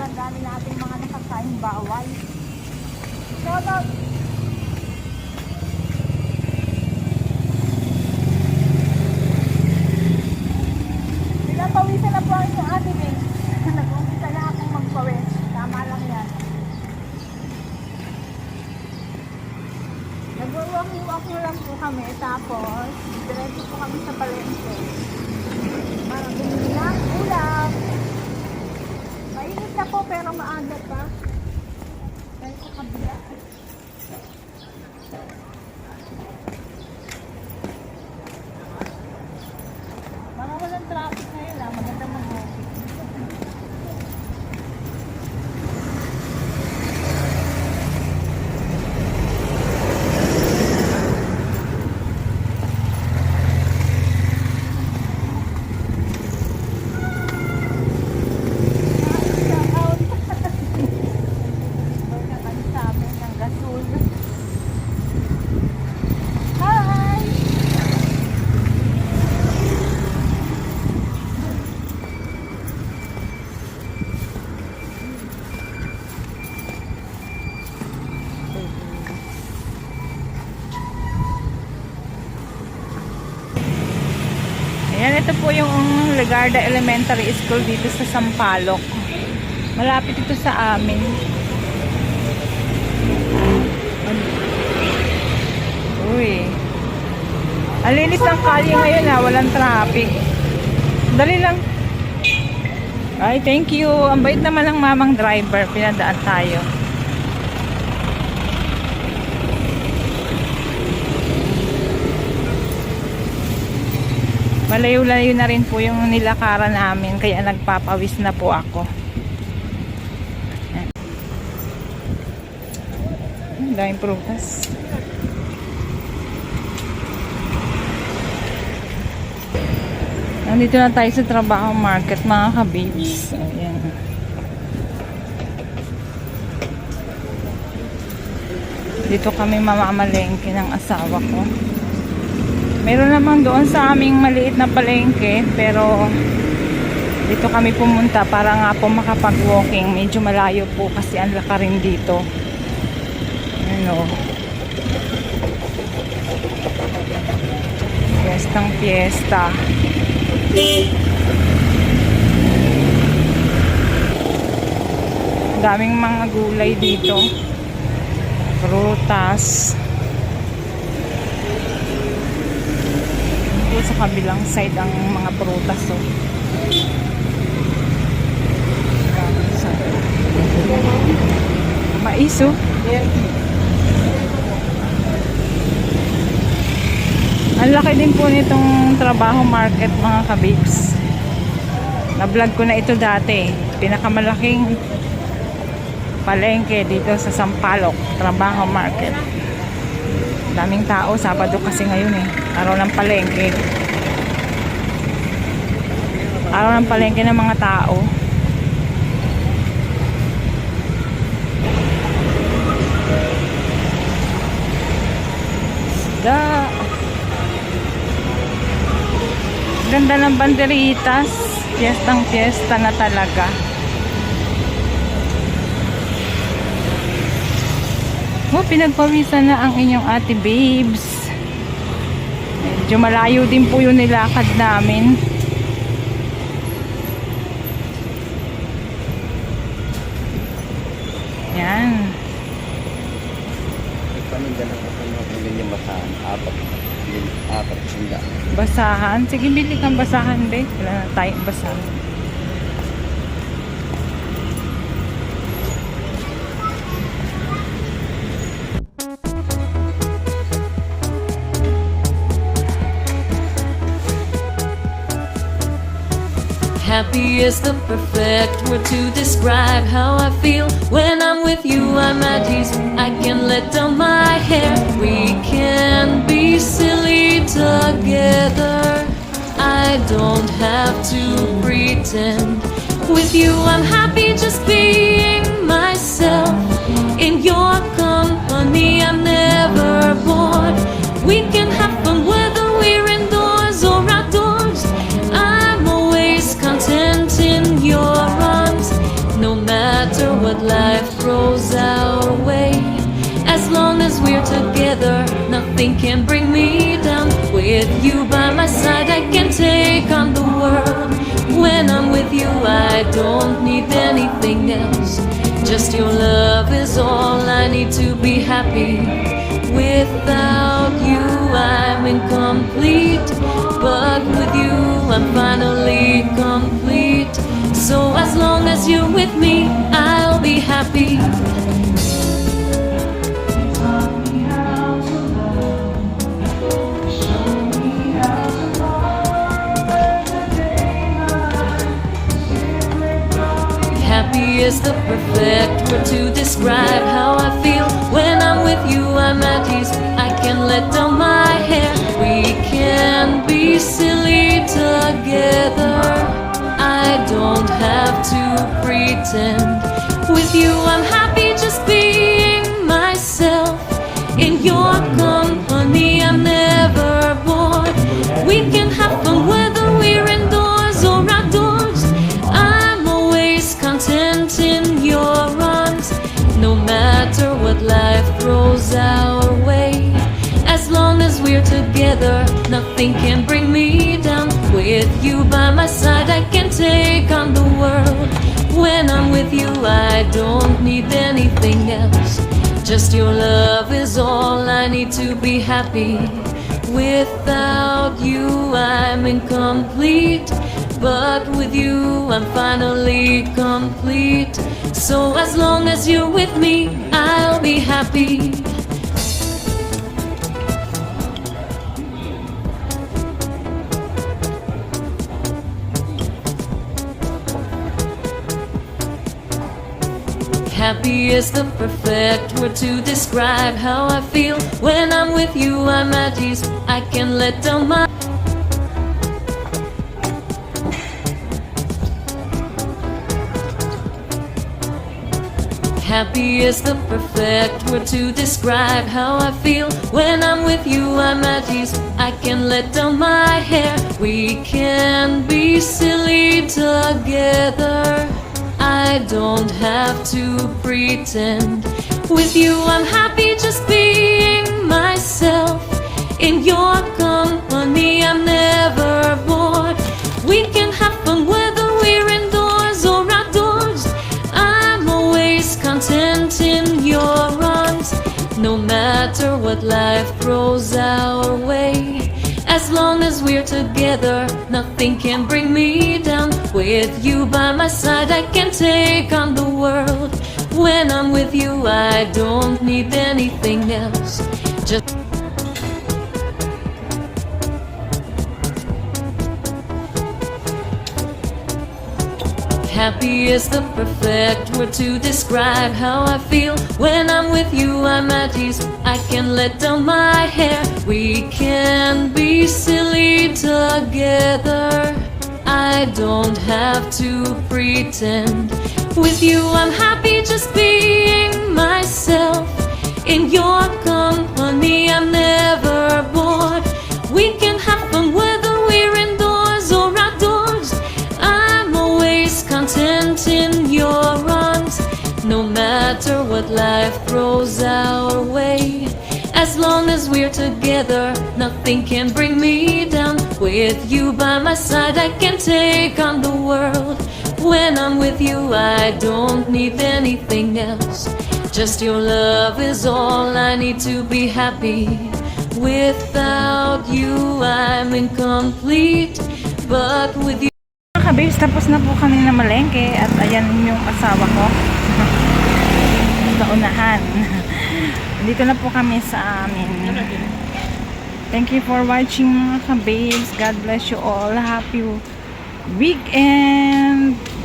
sobrang dami nating mga nakakain bawal. Shout out! Pinapawisan na po ang inyong ate Bing. Nag-umpisa na akong magpawis. Tama lang yan. Nag-walking-walking lang po kami. Tapos, diretso po kami sa palengke. Para bumili ng ulam. Mainit na po pero maaga pa. Dahil sa kabila. Mga walang traffic ngayon ah. Maganda mag-walking. Shout out. Huwag ka kami sa amin ng gasol. Hi! Ayan, ito po yung Legarda Elementary School dito sa Sampaloc. Malapit ito sa amin. Uy. Alinis ang kalye ngayon ha, walang traffic. Dali lang. Ay, thank you. Ang bait naman ng mamang driver. Pinadaan tayo. Malayo-layo na rin po yung nilakaran namin kaya nagpapawis na po ako. Ang daming prutas. Nandito na tayo sa trabaho market mga kabibs. Ayan. Dito kami mamamalengke ng asawa ko. Meron naman doon sa aming maliit na palengke pero dito kami pumunta para nga po makapag-walking. Medyo malayo po kasi ang lakarin dito. Ano. Fiestang fiesta. Daming mga gulay dito. Prutas. Dito sa kabilang side ang mga prutas oh. Mais oh. Ang laki din po nitong trabaho market mga kabibs. Na-vlog ko na ito dati. Pinakamalaking palengke dito sa Sampaloc, trabaho market. Daming tao, Sabado kasi ngayon eh. Araw ng palengke. Araw ng palengke ng mga tao. Da. Ganda ng banderitas. Fiestang fiesta na talaga. Oh, pinagpawisan na ang inyong ate babes. Medyo malayo din po yung nilakad namin. Yan. Basahan. Sige, bili kang basahan, be. Wala na tayong basahan. Happy is the perfect word to describe how I feel when I'm with you. I'm at ease. I can let down my hair. We can be silly together. I don't have to pretend. With you, I'm happy just being can bring me down. With you by my side, I can take on the world. When I'm with you, I don't need anything else. Just your love is all I need to be happy. Without you, I'm incomplete. But with you, I'm finally complete. So as long as you're with me, I'll let down my hair. We can be silly together. I don't have to pretend. With you, I'm happy together, nothing can bring me down. With you by my side, I can take on the world. When I'm with you, I don't need anything else. Just your love is all I need to be happy. Without you, I'm incomplete. But with you, I'm finally complete. So as long as you're with me, I'll be happy. Happy is the perfect word to describe how I feel when I'm with you. I'm at ease. I can let down my. Happy is the perfect word to describe how I feel when I'm with you. I'm at ease. I can let down my hair. We can be silly together. I don't have to pretend. With you, I'm happy just being myself. In your company, I'm never bored. We can have fun whether we're indoors or outdoors. I'm always content in your arms, no matter what life throws our way. As long as we're together, nothing can bring me down. With you by my side, I can take on the world. When I'm with you, I don't need anything else. Just Happy is the perfect word to describe how I feel when I'm with you. I'm at ease. I can let down my hair. We can be silly together. I don't have to pretend. With you, I'm happy just being myself. In your what life throws our way. As long as we're together, nothing can bring me down. With you by my side, I can take on the world. When I'm with you, I don't need anything else. Just your love is all I need to be happy. Without you, I'm incomplete. But with you, Mga kabibs, tapos na po kami na malengke at ayan yung asawa ko. unahan. Dito na po kami sa amin. Thank you for watching mga kabibs. God bless you all. Happy weekend!